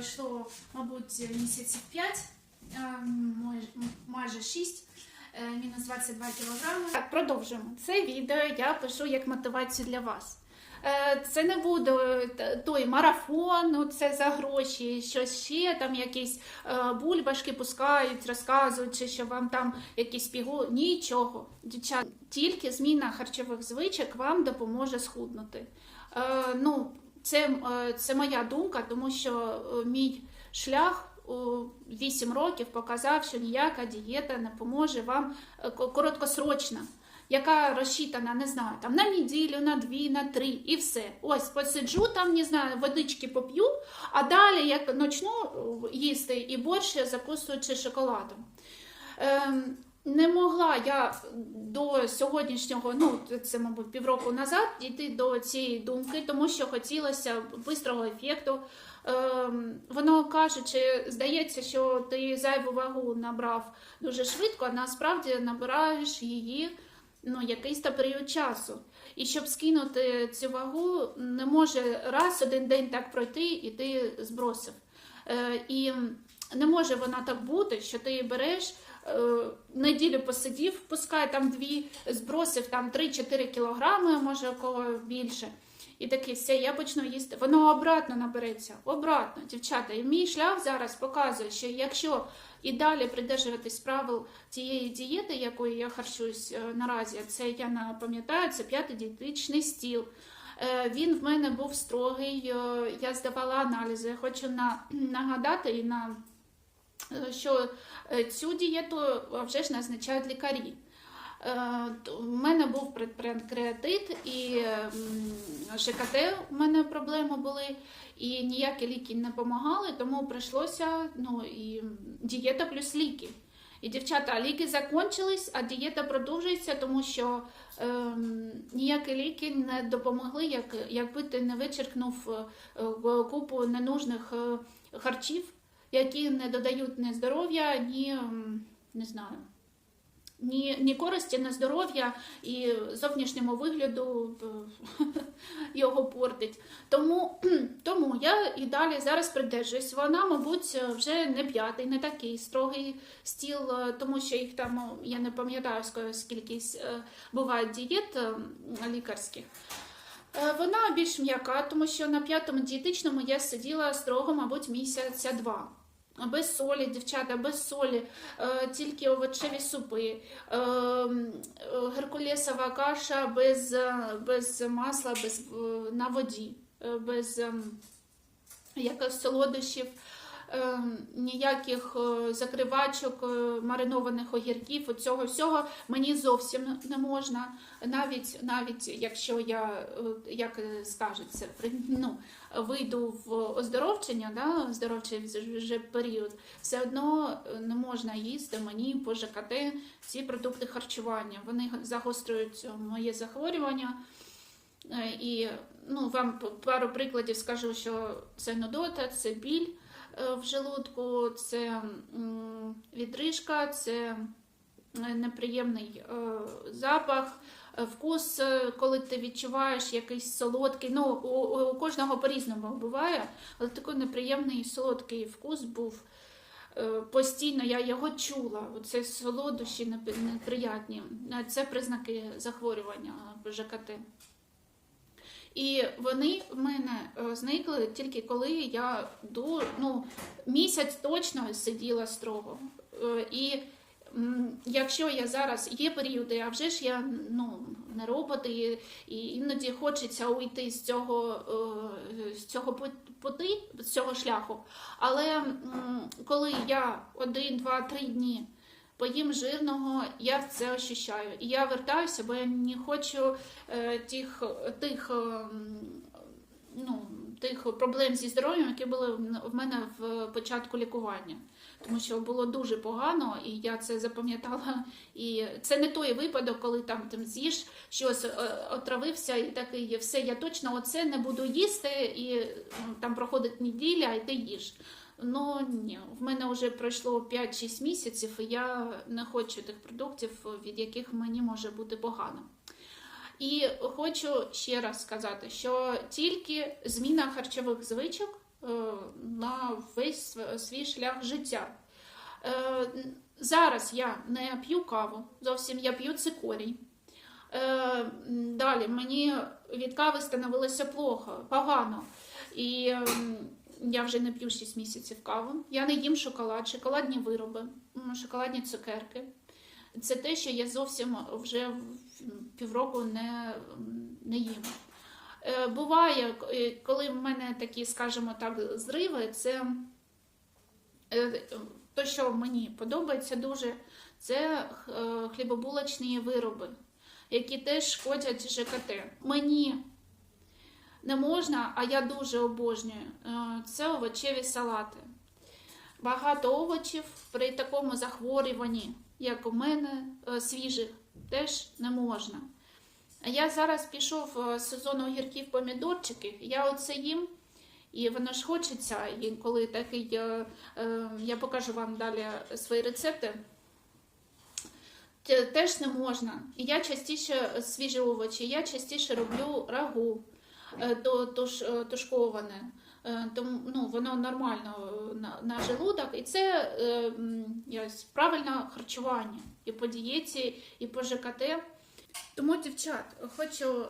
пройшло, мабуть, місяців 5, майже 6, мінус 22 кілограми. Так, продовжуємо. Це відео я пишу як мотивацію для вас. Е, Це не буде е, той марафон, ну, це за гроші, щось ще там якісь е, бульбашки пускають, розказують, чи що вам там якісь пігу. Нічого. Дівчат, тільки зміна харчових звичок вам допоможе схуднути. Ну, це, е, це моя думка, тому що е, мій шлях у 8 років показав, що ніяка дієта не поможе вам е, короткосрочна, яка розчитана, не знаю, там на неділю, на дві, на три і все. Ось посиджу там, не знаю, водички поп'ю, а далі як почну їсти і борщ закусуючи шоколадом. Ем, не могла я до сьогоднішнього, ну це, мабуть, півроку назад дійти до цієї думки, тому що хотілося бистрого ефекту. Ем, воно кажучи, здається, що ти зайву вагу набрав дуже швидко, а насправді набираєш її ну, якийсь то період часу. І щоб скинути цю вагу, не може раз один день так пройти і ти збросив. Е, і не може вона так бути, що ти береш. Е, Неділю посидів, пускай там дві, збросив там 3-4 кілограми, може у кого більше. І такий все, я почну їсти. Воно обратно набереться. Обратно, дівчата. І мій шлях зараз показує, що якщо і далі придержуватись правил тієї дієти, якою я харчуюсь е, наразі, це я на- пам'ятаю, це п'ятий дієтичний стіл. Е, Він в мене був строгий, я здавала аналізи. Хочу на, нагадати і на що е, цю дієту вже ж назначають лікарі. Е, У мене був предпанкреатит і ЖКТ у мене проблеми були, і ніякі ліки не допомагали, тому прийшлося ну, і дієта плюс ліки. І дівчата, ліки закончились, а дієта продовжується, тому що ем, ніякі ліки не допомогли, як, якби ти не вичеркнув е, е, купу ненужних е, харчів, які не додають ні здоров'я, ні не знаю. Ні, ні користі, ні здоров'я і зовнішньому вигляду е, його портить. Тому, тому я і далі зараз придержуюсь. Вона, мабуть, вже не п'ятий, не такий строгий стіл, е, тому що їх там, я не пам'ятаю, скільки е, буває дієт лікарських. Вона більш м'яка, тому що на п'ятому дієтичному я сиділа строго, мабуть, місяця два. Без солі, дівчата, без солі, е, тільки овочеві супи, е, геркулесова каша без, е, без масла, без, на воді, без ем, якихось солодощів, ніяких е, закривачок, е, маринованих огірків, цього всього мені зовсім не можна. Навіть, навіть якщо я, е, як скажеться, ну, вийду в оздоровчення, да, оздоровчий вже період, все одно не можна їсти мені по ЖКТ ці продукти харчування. Вони загострюють моє захворювання. І ну, вам пару прикладів скажу, що це нудота, це біль в желудку, це відрижка, це е, неприємний е, запах, е, вкус, е, коли ти відчуваєш якийсь солодкий. Ну, у, кожного по-різному буває, але такий неприємний солодкий вкус був. Е, Постійно я його чула. Оце солодощі неприятні. Е, Це признаки захворювання е, ЖКТ. І вони в мене е, зникли тільки коли я ду, ну, місяць точно сиділа строго. Е, І якщо я зараз є періоди, а вже ж я ну, не робот, і, і іноді хочеться уйти з цього, е, з цього пути, з цього шляху. Але коли я один, два, три дні поїм жирного, я це ощущаю. І я вертаюся, бо я не хочу е, тих, тих, е, ну, тих проблем зі здоров'ям, які були в мене в початку лікування. Тому що було дуже погано, і я це запам'ятала. І це не той випадок, коли там ти з'їш щось, е, отравився, і такий все, я точно оце не буду їсти, і ну, там проходить неділя, і ти їш. Ну ні, в мене вже пройшло 5-6 місяців, і я не хочу тих продуктів, від яких мені може бути погано. І хочу ще раз сказати, що тільки зміна харчових звичок е, на весь свій шлях життя. Е, Зараз я не п'ю каву, зовсім я п'ю цикорій. Е, Далі мені від кави становилося плохо, погано. І я вже не п'ю 6 місяців каву. Я не їм шоколад, шоколадні вироби, шоколадні цукерки. Це те, що я зовсім вже півроку не, не їм. Е, Буває, е, коли в мене такі, скажімо так, зриви, це те, що мені подобається дуже, це е, хлібобулочні вироби, які теж шкодять ЖКТ. Мені не можна, а я дуже обожнюю. е, Це овочеві салати. Багато овочів при такому захворюванні, як у мене, е, свіжих, теж не можна. Я зараз пішов е, з сезону огірків помідорчиків, я оце їм, і воно ж хочеться, і коли такий, е, я покажу вам далі свої рецепти. Теж не можна. І я частіше свіжі овочі, я частіше роблю рагу е, туш, е, тушковане. Е, Тому ну, воно нормально на, на желудок, і це е, правильне харчування і по дієті, і по ЖКТ. Тому, дівчат, хочу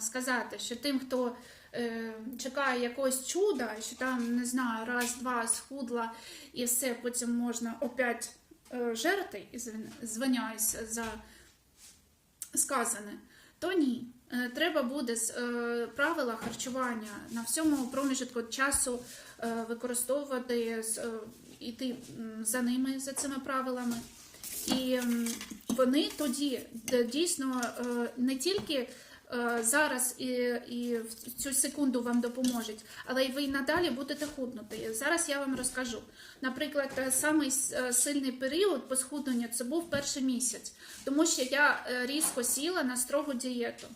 сказати, що тим, хто е, чекає якогось чуда, що там, не знаю, раз-два схудла і все, потім можна опять е, жерти, і звиняюсь за сказане, то ні. Е, Треба буде е, правила харчування на всьому проміжку часу е, використовувати, іти за ними, за цими правилами. І вони тоді дійсно не тільки зараз і, і в цю секунду вам допоможуть, але й ви надалі будете худнути. Зараз я вам розкажу. Наприклад, е, самий е, сильний період по схудненню це був перший місяць, тому що я е, різко сіла на строгу дієту.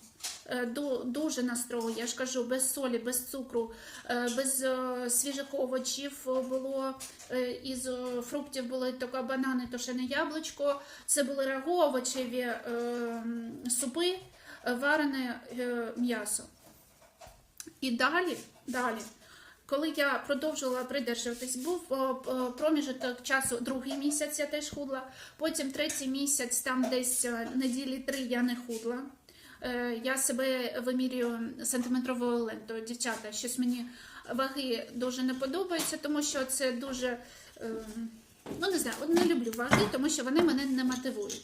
Е, Дуже на строгу, я ж кажу, без солі, без цукру, е, без е, свіжих овочів е, було е, із е, фруктів були тільки банани, тушене яблучко. Це були рагу, овочеві е, супи, е, варене е, м'ясо. І далі, далі, коли я продовжувала придержуватись, був проміжок часу другий місяць, я теж худла. Потім третій місяць, там десь е, неділі три я не худла. Е, Я себе вимірюю сантиметровою лентою. Дівчата, щось мені ваги дуже не подобається, тому що це дуже. е, Ну, не знаю, не люблю ваги, тому що вони мене не мотивують.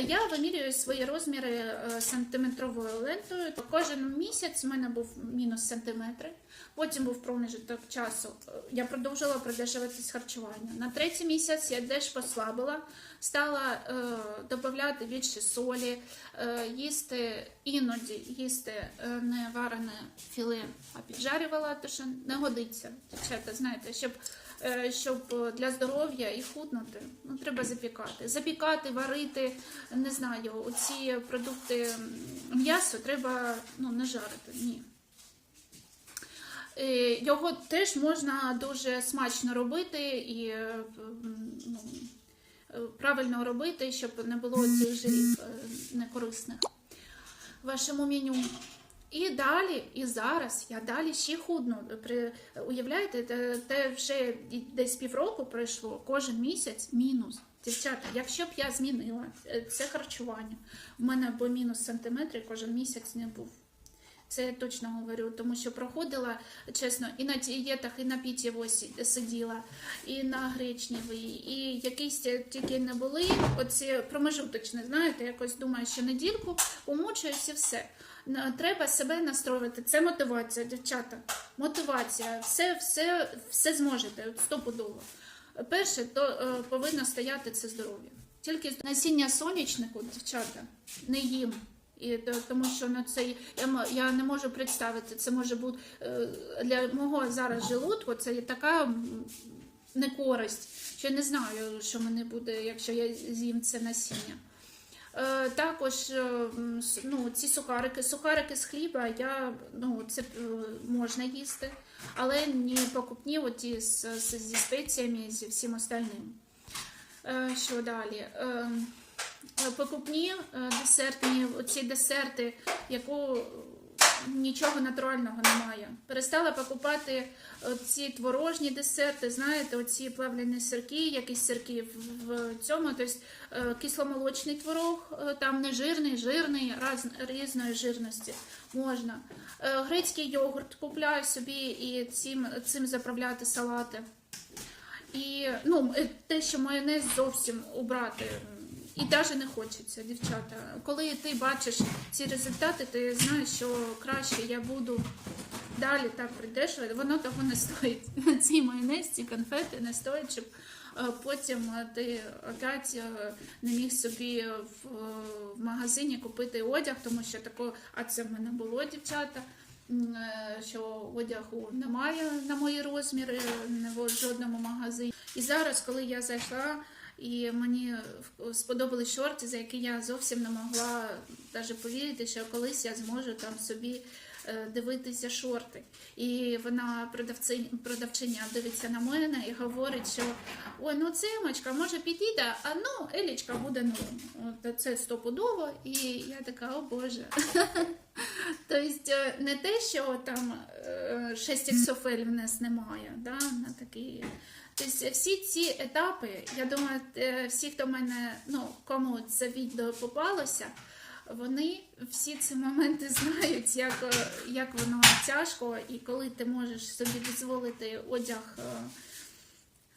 Я вимірюю свої розміри е, сантиметровою лентою. Кожен місяць в мене був мінус сантиметри. Потім був проміжок часу. Я продовжила придержуватись харчування. На третій місяць я теж послабила, стала е, додавати більше солі, е, їсти іноді їсти е, не варене філе, а піджарювала, тому що не годиться. Дівчата, знаєте, щоб, щоб е, для здоров'я і худнути, ну треба запікати. Запікати, варити, не знаю, оці продукти м'ясо треба ну, не жарити. Ні. Е, Його теж можна дуже смачно робити і е, ну, е, правильно робити, щоб не було цих жирів е, некорисних в вашому меню. І далі, і зараз я далі ще худну. При, уявляєте, те, вже десь півроку пройшло, кожен місяць мінус. Дівчата, якщо б я змінила е, це харчування, в мене б мінус сантиметри кожен місяць не був. Це я точно говорю, тому що проходила, чесно, і на дієтах, і на пітєвосі сиділа, і на гречневій, і якісь тільки не були. Оці промежуточні, знаєте, якось думаю, що недільку помучуюсь і все. Треба себе настроювати. Це мотивація, дівчата. Мотивація. Все, все, все зможете, стопудово. Перше, то е, повинно стояти це здоров'я. Тільки насіння сонячнику, дівчата, не їм. І тому що на цей я, я не можу представити, це може бути е, для мого зараз желудку, це є така некористь, що я не знаю, що мене буде, якщо я з'їм це насіння. Е, також е, ну, ці сухарики, сухарики з хліба, я, ну, це можна їсти, але не покупні оті з, з, зі спеціями, зі всім остальним. Що далі? Е, покупні е, десертні, оці десерти, яку нічого натурального немає. Перестала покупати ці творожні десерти, знаєте, оці плавлені сирки, якісь сирки в- цьому, тобто кисломолочний творог, там не жирний, жирний, раз, різної жирності можна. Грецький йогурт купляю собі і цим, цим заправляти салати. І ну, те, що майонез зовсім убрати. І навіть не хочеться, дівчата. Коли ти бачиш ці результати, ти знаєш, що краще я буду далі так придешувати. Воно того не стоїть. Ці майонез, ці конфети не стоять, щоб е, потім е, ти опять е, не міг собі в, магазині купити одяг, тому що такого, а це в мене було, дівчата. Що одягу немає на мої розміри, в жодному магазині. І зараз, коли я зайшла, і мені сподобались шорти, за які я зовсім не могла навіть повірити, що колись я зможу там собі е, дивитися шорти. І вона продавці, продавчиня дивиться на мене і говорить, що ой, ну це Емочка, може підійде, а ну Елічка буде норм. От це стопудово, і я така, о Боже. Тобто е, не те, що там 6 іксофель в нас немає, да, на такі. Тобто всі ці етапи, я думаю, е, всі, хто мене, ну, кому це відео попалося, вони всі ці моменти знають, як, е, як воно тяжко, і коли ти можеш собі дозволити одяг е,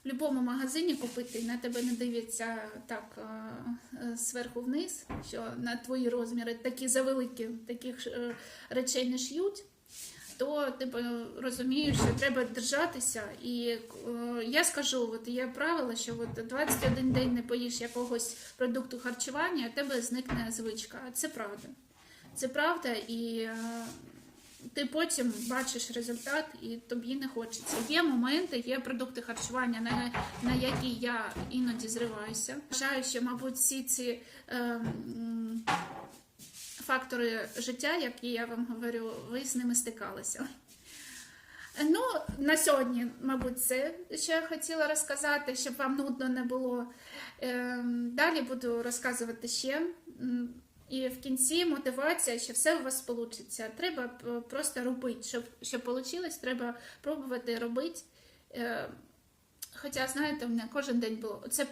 в будь-якому магазині купити, на тебе не дивляться так е, е, зверху вниз, що на твої розміри такі завеликі, таких е, речей не ш'ють то ти розумієш, що треба держатися. І я скажу, от є правило, що от 21 день не поїш якогось продукту харчування, а тебе зникне звичка. Це правда. Це правда, і ти потім бачиш результат, і тобі не хочеться. Є моменти, є продукти харчування, на, на які я іноді зриваюся. Вважаю, що, мабуть, всі ці. Е, фактори життя, які я вам говорю, ви з ними стикалися. Ну, на сьогодні, мабуть, це що я хотіла розказати, щоб вам нудно не було. Ем, Далі буду розказувати ще. І в кінці мотивація, що все у вас вийде. Треба просто робити. Щоб, щоб вийшло, треба пробувати робити. Е, Хоча, знаєте, у мене кожен день було. Це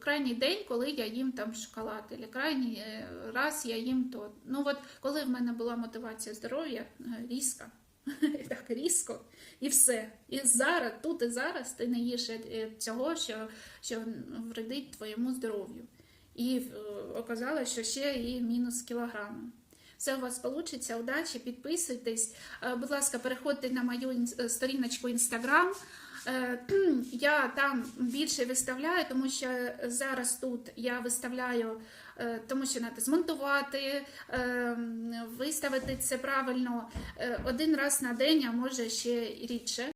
крайній день, коли я їм там шоколад, або крайній е, раз я їм то. Ну от коли в мене була мотивація здоров'я, е, різка, так різко, і все. І зараз, тут і зараз ти не їш е, цього, що, що вредить твоєму здоров'ю. І е, оказалось, що ще і мінус кілограми. Все у вас вийде, удачі, підписуйтесь. Е, Будь ласка, переходьте на мою е, сторіночку. Е, Я там більше виставляю, тому що зараз тут я виставляю, тому що треба змонтувати, виставити це правильно один раз на день, а може ще рідше.